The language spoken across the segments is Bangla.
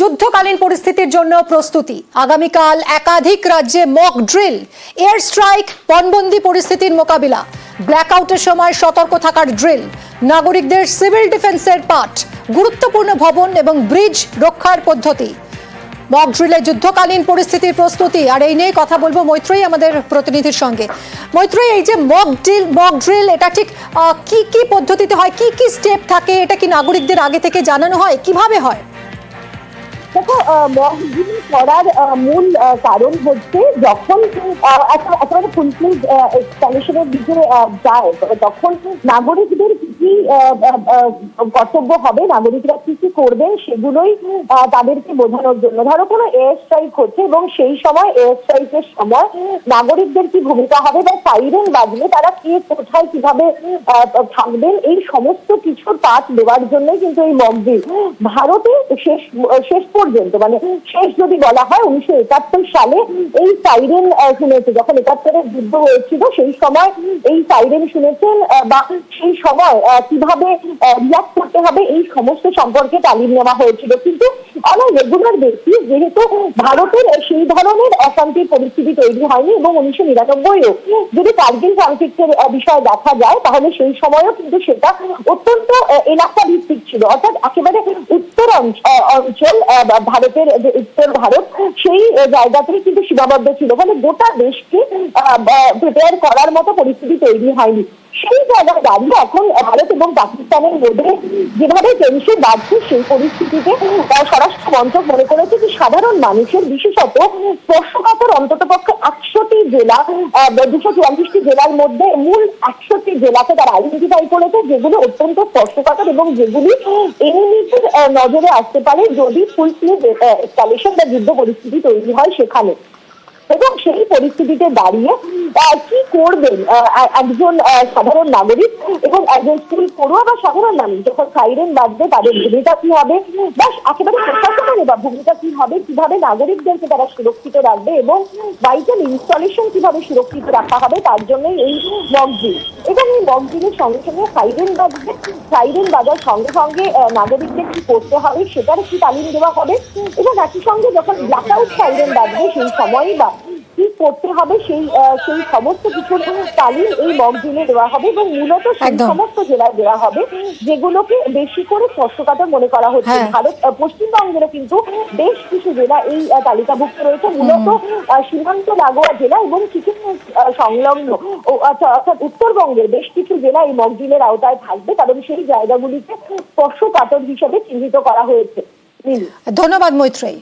যুদ্ধকালীন পরিস্থিতির জন্য প্রস্তুতি। আগামীকাল একাধিক রাজ্যে মক ড্রিল এয়ার স্ট্রাইক পণবন্দি পরিস্থিতির মোকাবিলা ব্ল্যাকআউটের সময় সতর্ক থাকার ড্রিল নাগরিকদের সিভিল ডিফেন্সের পাঠ, গুরুত্বপূর্ণ ভবন এবং ব্রিজ রক্ষার পদ্ধতি। মক ড্রিলে যুদ্ধকালীন পরিস্থিতির প্রস্তুতি, আর এই নিয়ে কথা বলব মৈত্রী আমাদের প্রতিনিধির সঙ্গে। মৈত্রী এই যে মক ড্রিল মক ড্রিল এটা ঠিক কি কি পদ্ধতিতে হয়, কি কি স্টেপ থাকে, এটা কি নাগরিকদের আগে থেকে জানানো হয়, কীভাবে হয়? দেখো মকড্রিল করার মূল কারণ হচ্ছে যখন একেবারে ফুলফিল ইনস্টলেশনের দিকে যায় তখন নাগরিকদের কি কি কর্তব্য হবে, নাগরিকরা কি কি করবেন সেগুলোই তাদেরকে বোঝানোর জন্য। ধরো কোনো এয়ার স্ট্রাইক হচ্ছে এবং সেই সময় এয়ার স্ট্রাইকের সময় নাগরিকদের কি ভূমিকা হবে বা সাইরেন বাজলে তারা কে, কোথায়, কীভাবে থাকবেন, এই সমস্ত কিছুর পাঠ দেওয়ার জন্যই কিন্তু এই মকড্রিল ভারতে শেষ শেষ পর্যন্ত মানে শেষ যদি বলা হয় উনিশশো একাত্তর সালে এই সাইরেন শুনেছে, যখন একাত্তরের যুদ্ধ হয়েছিল, সেই সময় এই সাইরেন শুনেছেন বা সেই সময় কীভাবে রিয়াক্ট করতে হবে, এই সমস্ত সম্পর্কে তালিম নেওয়া হয়েছিল। কিন্তু অনেক রেগুলার বেসিস যেহেতু ভারতের সেই ধরনের অশান্তির পরিস্থিতি তৈরি হয়নি এবং উনিশশো নিরানব্বইও যদি কার্গিল কনফ্লিক্টের বিষয় দেখা যায়, তাহলে সেই সময়ও কিন্তু সেটা অত্যন্ত এলাকা ভিত্তিক ছিল। অর্থাৎ একেবারে উত্তর অঞ্চল ভারতের উত্তর ভারত, সেই জায়গাতেই কিন্তু সীমাবদ্ধ ছিল। মানে গোটা দেশকে প্রিপেয়ার করার মতো পরিস্থিতি তৈরি হয়নি। সেই জায়গায় দাঁড়িয়ে এখন ভারত এবং পাকিস্তানের মধ্যে যেভাবে টেনশন বাড়ছে সেই পরিস্থিতিতে স্বরাষ্ট্র মন্ত্রক মনে করেছে যে সাধারণ মানুষের, বিশেষত স্পর্শকাতর অন্তত পক্ষে একশোটি জেলা দুশো চুয়াল্লিশটি জেলার মধ্যে মূল একশোটি জেলাকে তারা আইডেন্টিফাই করেছে, যেগুলো অত্যন্ত স্পর্শকাতর এবং যেগুলি এনিমিটির নজরে আসতে পারে যদি ফুল এসকালেশন বা যুদ্ধ পরিস্থিতি তৈরি হয় সেখানে। এবং সেই পরিস্থিতিতে দাঁড়িয়ে কি করবেন? একজন সাধারণ নাগরিক এবং একজন স্কুল পড়ুয়া বা সাধারণ মানুষ যখন সাইরেন বাজবে, তাদের ভূমিকা কি হবে? বা একেবারে প্রশাসনের বা ভূমিকা কি হবে? কীভাবে নাগরিকদেরকে তারা সুরক্ষিত রাখবে এবং ভাইটাল ইনস্টলেশন কীভাবে সুরক্ষিত রাখা হবে? তার জন্যই এই মকজিল এবং এই মকজিলের সঙ্গে সঙ্গে সাইরেন বাজবে। সাইরেন বাজার সঙ্গে সঙ্গে নাগরিকদের কি করতে হবে? সেটার একটি তালিম দেওয়া হবে? এবং একই সঙ্গে যখন ব্ল্যাকআউট সাইরেন বাজবে, সেই সময়ই বা কি করতে হবে সেই সেই সমস্ত কিছুর তালিম এই মকজিলে দেওয়া হবে এবং মূলত সেই সমস্ত জেলায় দেওয়া হবে যেগুলোকে বেশি করে স্পর্শকাতর মনে করা হচ্ছে। হ্যাঁ। ভারত পশ্চিমবঙ্গেরও কিন্তু বেশ কিছু জেলা এই তালিকাভুক্ত রয়েছে। মূলত সীমান্ত লাগোয়া জেলা এবং কিছু সংলগ্ন ও অর্থাৎ উত্তরবঙ্গের বেশ কিছু জেলা এই মকজিলের আওতায় থাকবে কারণ সেই জায়গাগুলিকে স্পর্শকাতর হিসেবে চিহ্নিত করা হয়েছে। ধন্যবাদ মৈত্রেয়ী।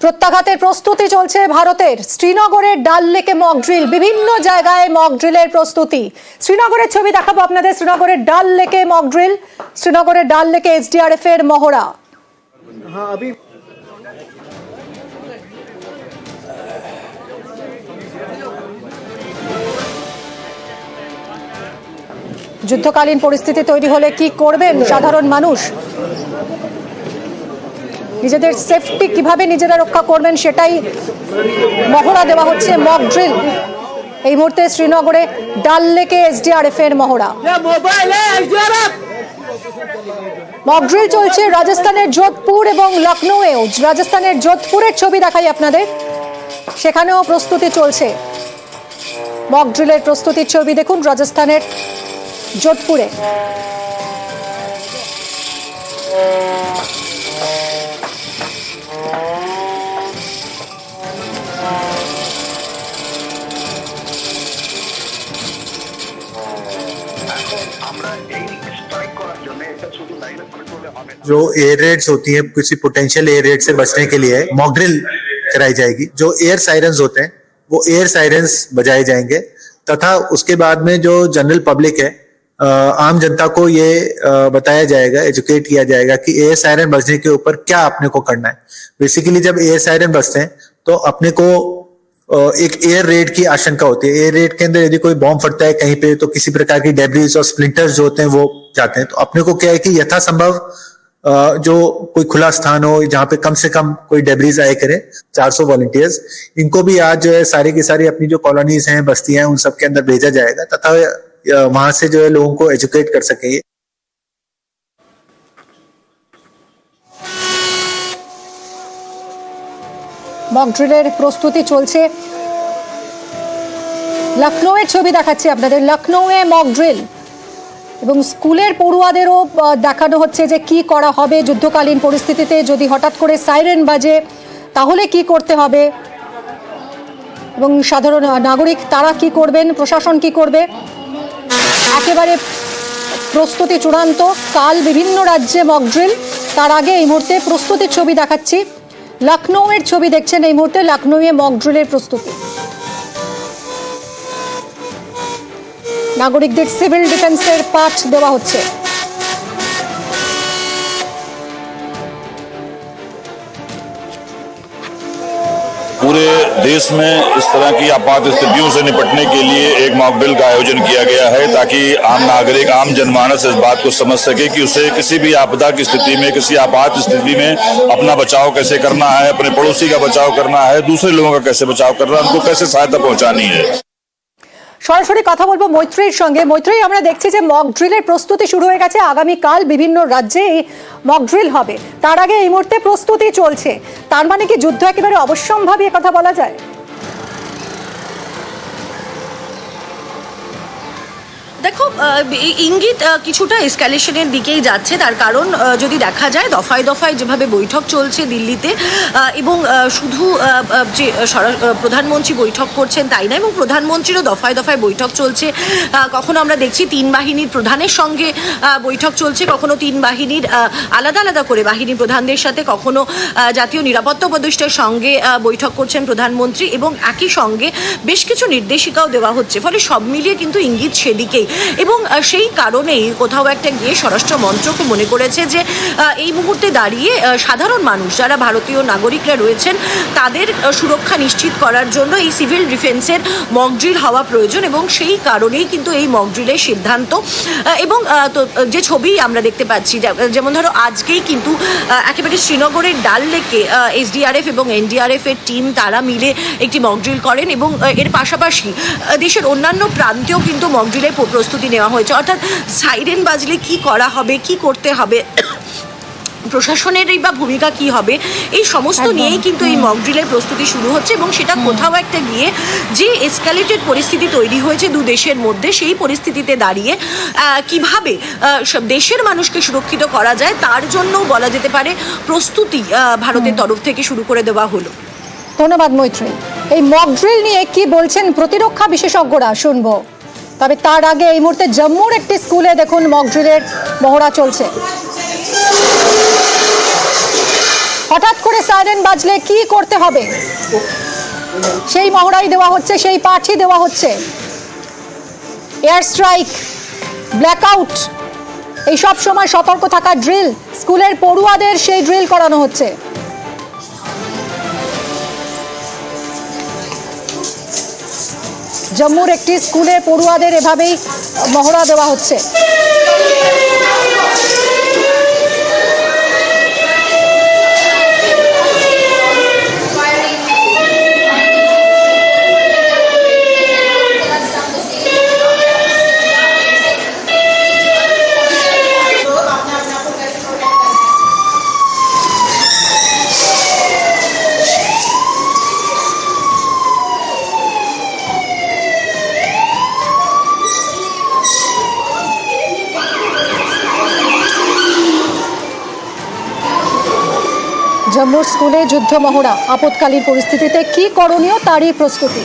প্রত্যাঘাতের প্রস্তুতি চলছে ভারতের। শ্রীনগরের ডাল লেকে মক ড্রিল বিভিন্ন জায়গায় মক ড্রিলের প্রস্তুতি। শ্রীনগরের ছবি দেখাবো আপনাদের শ্রীনগরের ডাল লেকে মক ড্রিল শ্রীনগরের ডাল লেকে এসডিআরএফ এর মহড়া। হ্যাঁ, যুদ্ধকালীন পরিস্থিতি তৈরি হলে কি করবেন সাধারণ মানুষ? নিজেদের সেফটি কীভাবে নিজেরা রক্ষা করবেন সেটাই মহড়া দেওয়া হচ্ছে মক ড্রিল এই মুহূর্তে শ্রীনগরে ডাল লেকে এসডিআরএফ এর মহড়া। মকড্রিল চলছে রাজস্থানের যোধপুর এবং লখনৌয়েও রাজস্থানের যোধপুরের ছবি দেখাই আপনাদের। সেখানেও প্রস্তুতি চলছে। মকড্রিলের প্রস্তুতির ছবি দেখুন রাজস্থানের যোধপুরে। जो एयर रेड्स होती है, किसी पोटेंशियल एयर रेड से बचने के लिए मॉक ड्रिल कराई जाएगी। जो एयर सायरन्स होते हैं, वो एयर सायरन्स बजाए जाएँगे। तथा उसके बाद में जो जनरल पब्लिक है आम जनता को ये बताया जाएगा एजुकेट किया जाएगा कि एयर सायरन बजने के ऊपर क्या अपने को करना है। बेसिकली जब एयर सायरन बजते हैं तो अपने को एक एयर रेड की आशंका होती है। एयर रेड के अंदर यदि कोई बॉम्ब फटता है कहीं पे तो किसी प्रकार की डेब्रीज और स्प्लिंटर्स जो होते हैं, वो जाते हैं। तो अपने को क्या है कि यथासंभव जो कोई खुला स्थान हो जहाँ पे कम से कम कोई डेब्रीज आए करे 400 वॉलंटियर्स इनको भी आज जो है सारी की सारी अपनी जो कॉलोनीज हैं बस्तियां हैं उन सब के अंदर भेजा जाएगा तथा अ, वहां से जो है लोगों को एजुकेट कर सके মক ড্রিলের প্রস্তুতি চলছে লখনৌয়ের ছবি দেখাচ্ছি আপনাদের লখনৌয়ে মক ড্রিল এবং স্কুলের পড়ুয়াদেরও দেখানো হচ্ছে যে কি করা হবে যুদ্ধকালীন পরিস্থিতিতে। যদি হঠাৎ করে সাইরেন বাজে, তাহলে কি করতে হবে? এবং সাধারণ নাগরিক তারা কি করবেন? প্রশাসন কি করবে? একেবারে প্রস্তুতি চূড়ান্ত। কাল বিভিন্ন রাজ্যে মকড্রিল তার আগে এই মুহূর্তে প্রস্তুতির ছবি দেখাচ্ছি। লখনৌয়ের ছবি দেখছেন এই মুহূর্তে। লখনৌয়ে মক ড্রিলের প্রস্তুতি। নাগরিকদের সিভিল ডিফেন্সের পাঠ দেওয়া হচ্ছে पूरे देश में इस तरह की आपात स्थितियों से निपटने के लिए एक मॉकड्रिल का आयोजन किया गया है ताकि आम नागरिक आम जनमानस इस बात को समझ सके कि उसे किसी भी आपदा की स्थिति में किसी आपात स्थिति में अपना बचाव कैसे करना है अपने पड़ोसी का बचाव करना है दूसरे लोगों का कैसे बचाव करना है उनको कैसे सहायता पहुंचानी है সরাসরি কথা বলব মৈত্রীর সঙ্গে। মৈত্রী, আমরা দেখছি যে মক ড্রিলের প্রস্তুতি শুরু হয়ে গেছে। আগামীকাল বিভিন্ন রাজ্যে মক ড্রিল হবে। তার আগে এই মুহূর্তে প্রস্তুতি চলছে। তার মানে কি যুদ্ধ একেবারে অবশ্যম্ভাবী কথা বলা যায়? দেখো ইঙ্গিত কিছুটা এসকালেশনের দিকেই যাচ্ছে। তার কারণ যদি দেখা যায়, দফায় দফায় যেভাবে বৈঠক চলছে দিল্লিতে এবং শুধু যে প্রধানমন্ত্রী বৈঠক করছেন তাই না, এবং প্রধানমন্ত্রীরও দফায় দফায় বৈঠক চলছে কখনো আমরা দেখছি তিন বাহিনীর প্রধানের সঙ্গে বৈঠক চলছে, কখনো তিন বাহিনীর আলাদা আলাদা করে বাহিনী প্রধানদের সাথে, কখনো জাতীয় নিরাপত্তা উপদেষ্টার সঙ্গে বৈঠক করছেন প্রধানমন্ত্রী, এবং একই সঙ্গে বেশ কিছু নির্দেশিকাও দেওয়া হচ্ছে। ফলে সব মিলিয়ে কিন্তু ইঙ্গিত সেদিকেই। এবং সেই কারণেই কোথাও একটা গিয়ে স্বরাষ্ট্র মন্ত্রকও মনে করেছে যে এই মুহূর্তে দাঁড়িয়ে সাধারণ মানুষ যারা ভারতীয় নাগরিকরা রয়েছেন, তাদের সুরক্ষা নিশ্চিত করার জন্য এই সিভিল ডিফেন্সের মকড্রিল হওয়া প্রয়োজন এবং সেই কারণেই কিন্তু এই মকড্রিলের সিদ্ধান্ত। এবং যে ছবি আমরা দেখতে পাচ্ছি যেমন ধরো আজকেই কিন্তু একেবারে শ্রীনগরের ডাল লেকে এসডিআরএফ এবং এনডিআরএফ এর টিম তারা মিলে একটি মকড্রিল করেন এবং এর পাশাপাশি দেশের অন্যান্য প্রান্তেও কিন্তু মকড্রিলের প্রস্তুতি নেওয়া হয়েছে। অর্থাৎ সাইরেন বাজলে কি করা হবে কি করতে হবে প্রশাসনেরই বা ভূমিকা কি হবে এই সমস্ত নিয়েই কিন্তু এই মকড্রিলের প্রস্তুতি শুরু হচ্ছে এবং সেটা কোথাও একটা গিয়ে যে এসকালেটেড পরিস্থিতি তৈরি হয়েছে দু দেশের মধ্যে সেই পরিস্থিতিতে দাঁড়িয়ে আহ, কীভাবে দেশের মানুষকে সুরক্ষিত করা যায় তার জন্য বলা যেতে পারে প্রস্তুতি আহ, ভারতের তরফ থেকে শুরু করে দেওয়া হলো। ধন্যবাদ মৈত্রী। এই মক ড্রিল নিয়ে কি বলছেন প্রতিরক্ষা বিশেষজ্ঞরা? শুনব। তবে তার আগে এই মুহূর্তে জম্মুর একটি স্কুলে দেখুন মক ড্রিলের মহড়া চলছে। হঠাৎ করে সাইরেন বাজলে কি করতে হবে? সেই মহড়াই দেওয়া হচ্ছে, সেই পাঠই দেওয়া হচ্ছে। এয়ার স্ট্রাইক ব্ল্যাকআউট এই সব সময় সতর্ক থাকা ড্রিল স্কুলের পড়ুয়াদের সেই ড্রিল করানো হচ্ছে। জম্মুর একটি স্কুলে পড়ুয়াদের এভাবেই মহড়া দেওয়া হচ্ছে। জম্মুর স্কুলে যুদ্ধ মহড়া আপৎকালীন পরিস্থিতিতে কি করণীয় তারই প্রস্তুতি।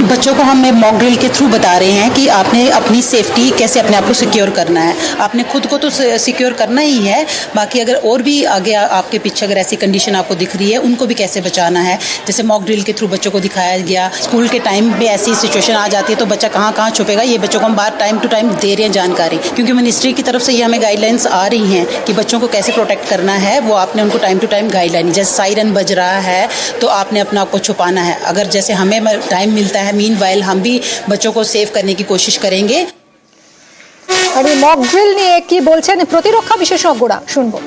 बच्चों को हम मॉक ड्रिल के थ्रू बता रहे हैं कि आपने अपनी सेफ्टी कैसे अपने आप को सिक्योर करना है। आपने खुद को तो सिक्योर करना ही है, बाकी अगर और भी आगे आपके पीछे अगर ऐसी कंडीशन आपको दिख रही है, उनको भी कैसे बचाना है? जैसे मॉक ड्रिल के थ्रू बच्चों को दिखाया गया, स्कूल के टाइम में ऐसी सिचुएशन आ जाती है तो बच्चा कहाँ कहाँ छुपेगा? ये बच्चों को हम बार टाइम टू टाइम दे रहे हैं जानकारी। क्योंकि मिनिस्ट्री की तरफ़ से ये हमें गाइडलाइंस आ रही हैं कि बच्चों को कैसे प्रोटेक्ट करना है, वो आपने उनको टाइम टू टाइम गाइडलाइन जैसे साइरन बज रहा है तो आपने अपने आप को छुपाना है। अगर जैसे हमें टाइम मिलता है मीन हम भी बच्चों को सेव करने की कोशिश करेंगे আর এই মক ড্রিল নিয়ে কি বলছেন প্রতিরক্ষা বিশেষজ্ঞরা শুনবো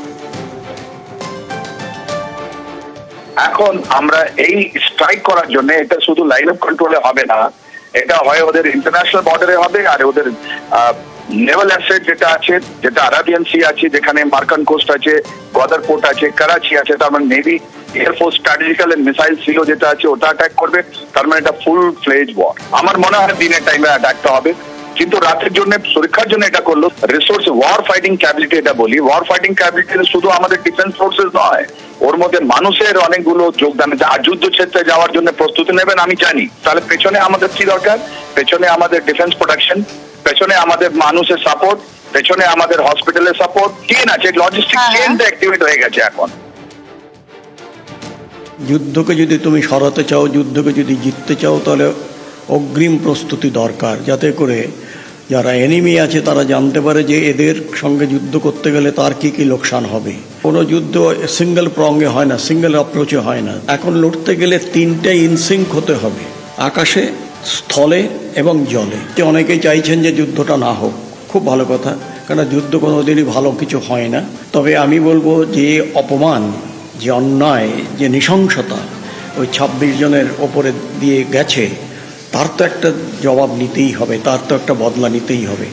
এখন আমরা এই স্ট্রাইক করার জন্য এটা শুধু লাইন অফ কন্ট্রোলে হবে না এটা হয় ওদের ইন্টারন্যাশনাল বর্ডারে হবে আর ওদের নেভাল অ্যাসেট যেটা আছে যেটা আরাবিয়ান সি আছে যেখানে মার্কান কোস্ট আছে গদার পোর্ট আছে করাচি আছে তার মানে navy air force strategical and missile ছিল যেটা আছে ওটা অ্যাটাক করবে। তার মানে এটা ফুল ফ্লেজ ওয়ার আমার মনে হয় দিনের টাইমে অ্যাটাকটা হবে। কিন্তু রাতের জন্য সুরক্ষার জন্য এটা করল। রিসোর্স ওয়ার ফাইটিং ক্যাবিলিটি এটা বলি। ওয়ার ফাইটিং ক্যাবিলিটি শুধু আমাদের ডিফেন্স ফোর্সেস নয় ওর মধ্যে মানুষের অনেকগুলো যোগদান আর যুদ্ধক্ষেত্রে যাওয়ার জন্য প্রস্তুতি নেবেন আমি জানি। তাহলে পেছনে আমাদের কি দরকার? পেছনে আমাদের ডিফেন্স প্রোটেকশন পেছনে আমাদের মানুষের সাপোর্ট পেছনে আমাদের হসপিটালের সাপোর্ট চেন আছে লজিস্টিক চেনটা অ্যাক্টিভেট হয়ে গেছে এখন। যুদ্ধকে যদি তুমি সরাতে চাও, যুদ্ধকে যদি জিততে চাও, তাহলে অগ্রিম প্রস্তুতি দরকার। যাতে করে যারা এনিমি আছে, তারা জানতে পারে যে এদের সঙ্গে যুদ্ধ করতে গেলে তার কি কি লোকসান হবে। কোনো যুদ্ধ সিঙ্গেল প্রঙ্গে হয় না সিঙ্গেল অ্যাপ্রোচে হয় না। এখন লড়তে গেলে তিনটে ইনসিঙ্ক হতে হবে, আকাশে, স্থলে এবং জলে। যে অনেকেই চাইছেন যে যুদ্ধটা না হোক, খুব ভালো কথা কেন যুদ্ধ কোনোদিনই ভালো কিছু হয় না। তবে আমি বলব যে অপমান যে অন্যায় যে নৃশংসতা ওই ছাব্বিশ জনের ওপরে দিয়ে গেছে, তার তো একটা জবাব নিতেই হবে, তার তো একটা বদলা নিতেই হবে।